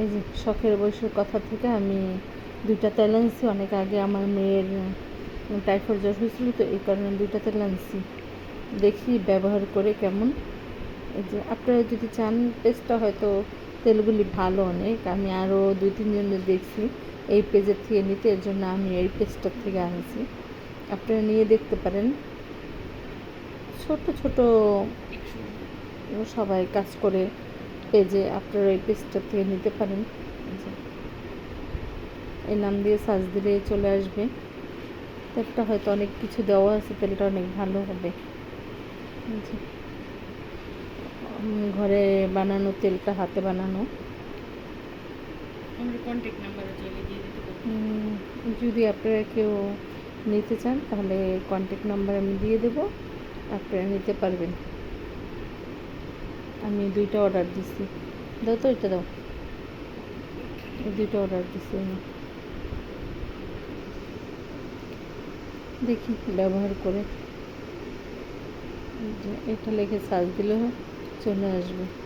এই যে শখের বয়সের কথা থেকে আমি দুইটা তেল আনছি। অনেক আগে আমার মেয়ের টাইফয়েড জ্বর হয়েছিল তো এই কারণে দুইটা তেল আনছি। দেখি ব্যবহার করে কেমন। এই যে আপনারা যদি চান পেজটা হয়তো তেলগুলি ভালো অনেক। আমি আরও দুই তিনজনের দেখছি এই পেজের থেকে নিতে এর জন্য আমি এই পেজটার থেকে আনছি। আপনারা নিয়ে দেখতে পারেন। ছোট ছোট সবাই কাজ করে পেজে আপনারা এই পেজটা থেকে নিতে পারেন। এই নাম দিয়ে সার্চ দিলে চলে আসবে। তেলটা হয়তো অনেক কিছু দেওয়া আছে তেলটা অনেক ভালো হবে। ঘরে বানানো তেলটা হাতে বানানো। যদি আপনারা কেউ নিতে চান তাহলে কন্ট্যাক্ট নাম্বার আমি দিয়ে দেবো। আপনারা নিতে পারবেন। আমি দুইটা অর্ডার দিছি। দাও তো এটা দাও। দুইটা অর্ডার দিছি আমি। দেখি ব্যবহার করে। এটা লেখে সাজ দিলে চলে আসবে।